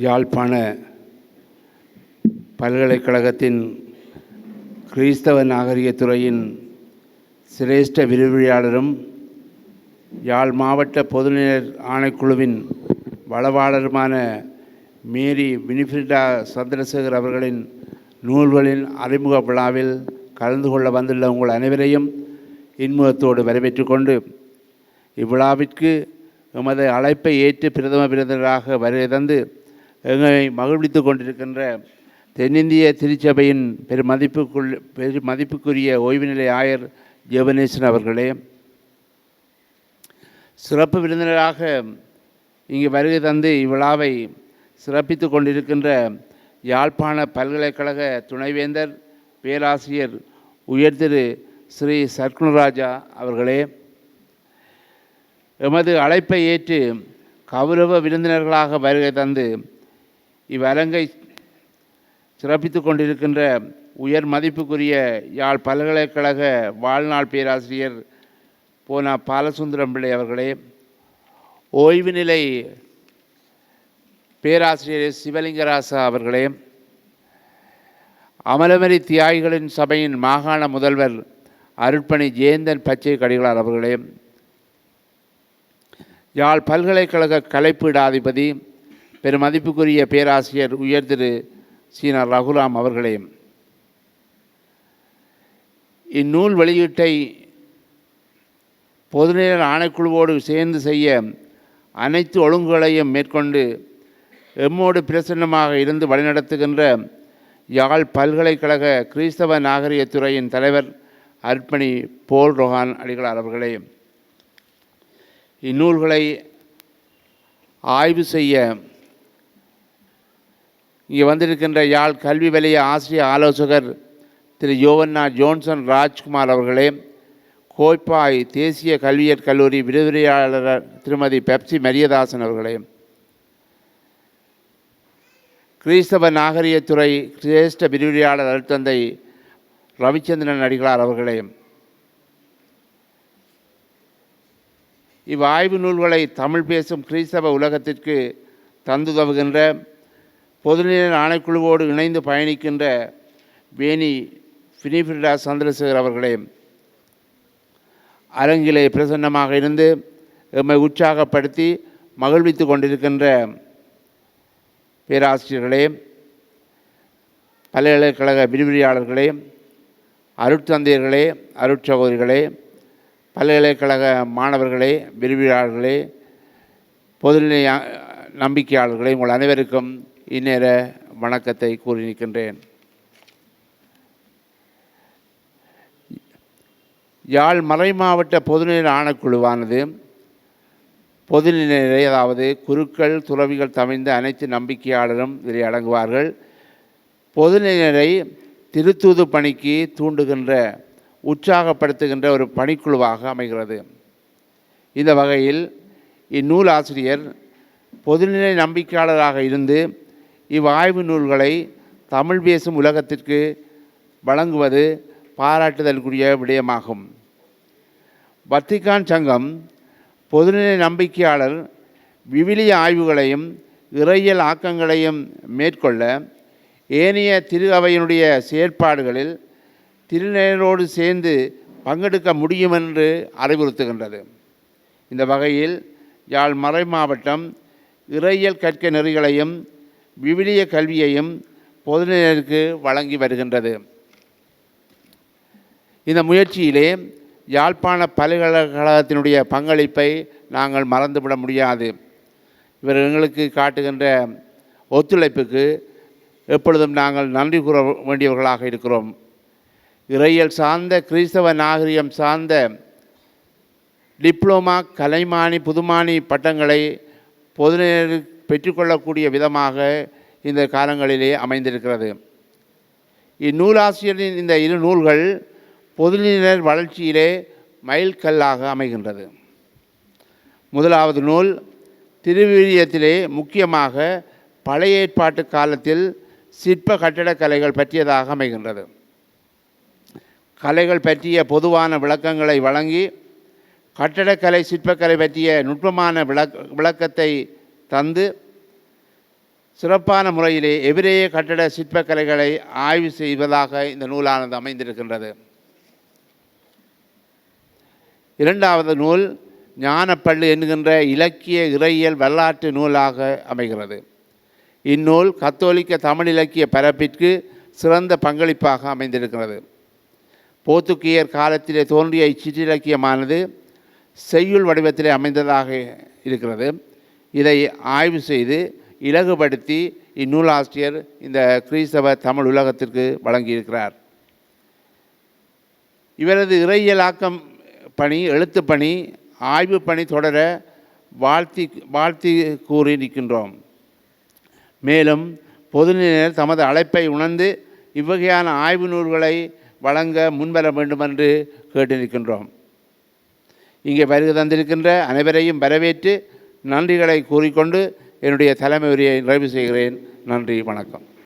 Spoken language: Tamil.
யாழ்ப்பாண பல்கலைக்கழகத்தின் கிறிஸ்தவ நாகரிகத்துறையின் சிரேஷ்ட விரிவுரையாளரும் யாழ் மாவட்ட பொதுநிலை ஆணைக்குழுவின் வளவாளருமான மேரி வினிஃபிரிடா சந்திரசேகர் அவர்களின் நூல்களின் அறிமுக விழாவில் கலந்து கொள்ள வந்துள்ள உங்கள் அனைவரையும் இன்முகத்தோடு வரவேற்று கொண்டு இவ்விழாவிற்கு எமது அழைப்பை ஏற்று பிரதம விருந்தினராக வருகை தந்து எங்களை மகிழ்வித்துக் கொண்டிருக்கின்ற தென்னிந்திய திருச்சபையின் பெருமதிப்புக்குள் பெரு மதிப்புக்குரிய ஓய்வுநிலை ஆயர் ஜெவனேசன் அவர்களே சிறப்பு விருந்தினராக இங்கு வருகை தந்து இவ்விழாவை சிறப்பித்து கொண்டிருக்கின்ற யாழ்ப்பாண பல்கலைக்கழக துணைவேந்தர் பேராசிரியர் உயர்திரு ஸ்ரீ சர்க்குணராஜா அவர்களே எமது அழைப்பை ஏற்று கௌரவ விருந்தினர்களாக வருகை தந்து இவ்வரங்கை சிறப்பித்து கொண்டிருக்கின்ற உயர் மதிப்புக்குரிய யாழ் பல்கலைக்கழக வாழ்நாள் பேராசிரியர் போனா பாலசுந்தரம் பிள்ளை அவர்களே ஓய்வு நிலை பேராசிரியர் சிவலிங்கராசா அவர்களே அமலமரி தியாகிகளின் சபையின் மாகாண முதல்வர் அருட்பணி ஜெயந்தன் பச்சை கடிகளார் அவர்களே யாழ் பல்கலைக்கழக கலைப்பீடாதிபதி பெருமதிப்புக்குரிய பேராசிரியர் உயர் திரு சீனா ரகுராம் அவர்களே இந்நூல் வெளியீட்டை பொதுநேர ஆணைக்குழுவோடு சேர்ந்து செய்ய அனைத்து ஒழுங்குகளையும் மேற்கொண்டு எம்மோடு பிரசன்னமாக இருந்து வழிநடத்துகின்ற யாழ் பல்கலைக்கழக கிறிஸ்தவ நாகரிக துறையின் தலைவர் அர்ப்பணி போல் ரொஹான் அடிகளார் அவர்களே இந்நூல்களை ஆய்வு செய்ய இங்கே வந்திருக்கின்ற யாழ் கல்வி வலைய ஆசிரிய ஆலோசகர் திரு யோவன்னா ஜோன்சன் ராஜ்குமார் அவர்களே கோய்ப்பாய் தேசிய கல்வியற் கல்லூரி விரிவுரையாளர் திருமதி பெப்சி மரியதாசன் அவர்களே கிறிஸ்தவ நாகரிகத்துறை சிரேஷ்ட விரிவுரையாளர் அருத்தந்தை ரவிச்சந்திரன் அடிகளார் அவர்களே இவ்வாய்வு நூல்களை தமிழ் பேசும் கிறிஸ்தவ உலகத்திற்கு தந்துதவுகின்ற பொதுநிலை ஆணைக்குழுவோடு இணைந்து பயணிக்கின்ற வேணி ஃபினிஃபிரிடா சந்திரசேகர் அவர்களே அரங்கிலே பிரசன்னமாக இருந்து எம்மை உற்சாகப்படுத்தி மகிழ்வித்து கொண்டிருக்கின்ற பேராசிரியர்களே பல்கலைக்கழக விரிவுரையாளர்களே அருட்தந்தையர்களே அருட்சகோதரிகளே பல்கலைக்கழக மாணவர்களே விரிவுரையாளர்களே பொதுநிலை நம்பிக்கையாளர்களே உங்கள் அனைவருக்கும் இந்நேர வணக்கத்தை கூறி நிற்கின்றேன். யாழ் மறைமாவட்ட பொதுநிலை ஆணைக்குழுவானது பொதுநிலை அதாவது குருக்கள் துறவிகள் தமைந்த அனைத்து நம்பிக்கையாளரும் இதில் அடங்குவார்கள். பொதுநிலை திருத்தூது பணிக்கு தூண்டுகின்ற உற்சாகப்படுத்துகின்ற ஒரு பணிக்குழுவாக அமைகிறது. இந்த வகையில் இந்நூல் ஆசிரியர் பொதுநிலை நம்பிக்கையாளராக இருந்து இவ்வாய்வு நூல்களை தமிழ் பேசும் உலகத்திற்கு வழங்குவது பாராட்டுதலுக்குரிய விடயமாகும். வத்திகான் சங்கம் பொதுநிலை நம்பிக்கையாளர் விவிலிய ஆய்வுகளையும் இறையியல் ஆக்கங்களையும் மேற்கொள்ள ஏனைய திரு அவையினுடைய செயற்பாடுகளில் திருநேரோடு சேர்ந்து பங்கெடுக்க முடியும் என்று அறிவுறுத்துகின்றது. இந்த வகையில் யாழ் மறை மாவட்டம் இறையியல் கற்க நெறிகளையும் விவிலிய கல்வியையும் பொதுநிலைக்கு வழங்கி வருகின்றது. இந்த முயற்சியிலே யாழ்ப்பாண பல்கலைக்கழகத்தினுடைய பங்களிப்பை நாங்கள் மறந்துவிட முடியாது. இவர் எங்களுக்கு காட்டுகின்ற ஒத்துழைப்புக்கு எப்பொழுதும் நாங்கள் நன்றி கூற வேண்டியவர்களாக இருக்கிறோம். இறையல் சார்ந்த கிறிஸ்தவ நாகரிகம் சார்ந்த டிப்ளோமா கலைமானி புதுமானி பட்டங்களை பொதுநேர் பெற்றுக்கொள்ளக்கூடிய விதமாக இந்த காலங்களிலே அமைந்திருக்கிறது. இந்நூலாசிரியரின் இந்த இரு நூல்கள் பொதுநிலையினர் வளர்ச்சியிலே மைல்கல்லாக அமைகின்றது. முதலாவது நூல் திருவிழியத்திலே முக்கியமாக பழைய ஏற்பாட்டு காலத்தில் சிற்ப கட்டடக்கலைகள் பற்றியதாக அமைகின்றது. கலைகள் பற்றிய பொதுவான விளக்கங்களை வழங்கி கட்டடக்கலை சிற்பக்கலை பற்றிய நுட்பமான விளக் விளக்கத்தை தந்து சிறப்பான முறையிலே எபிரேய கட்டட சிற்பக்கலைகளை ஆய்வு செய்வதாக இந்த நூலானது அமைந்திருக்கின்றது. இரண்டாவது நூல் ஞானப்பள்ளு என்கின்ற இலக்கிய இறையியல் வரலாற்று நூலாக அமைகிறது. இந்நூல் கத்தோலிக்க தமிழ் இலக்கிய பரப்பிற்கு சிறந்த பங்களிப்பாக அமைந்திருக்கிறது. போர்த்துகீயர் காலத்திலே தோன்றிய இச்சிற்றிலக்கியமானது செய்யுள் வடிவத்திலே அமைந்ததாக இருக்கிறது. இதை ஆய்வு செய்து இலகுபடுத்தி இந்நூலாசிரியர் இந்த கிறிஸ்தவ தமிழ் உலகத்திற்கு வழங்கியிருக்கிறார். இவரது இறையியலாக்கம் பணி எழுத்து பணி ஆய்வு பணி தொடர வாழ்த்தி வாழ்த்தி கூறி நிற்கின்றோம். மேலும் பொதுநிலையினர் தமது அழைப்பை உணர்ந்து இவ்வகையான ஆய்வு நூல்களை வழங்க முன்வர வேண்டுமென்று கேட்டு நிற்கின்றோம். இங்கே வருகை தந்திருக்கின்ற அனைவரையும் வரவேற்று நன்றிகளை கூறிக்கொண்டு என்னுடைய தலைமை உரையை நிறைவு செய்கிறேன். நன்றி வணக்கம்.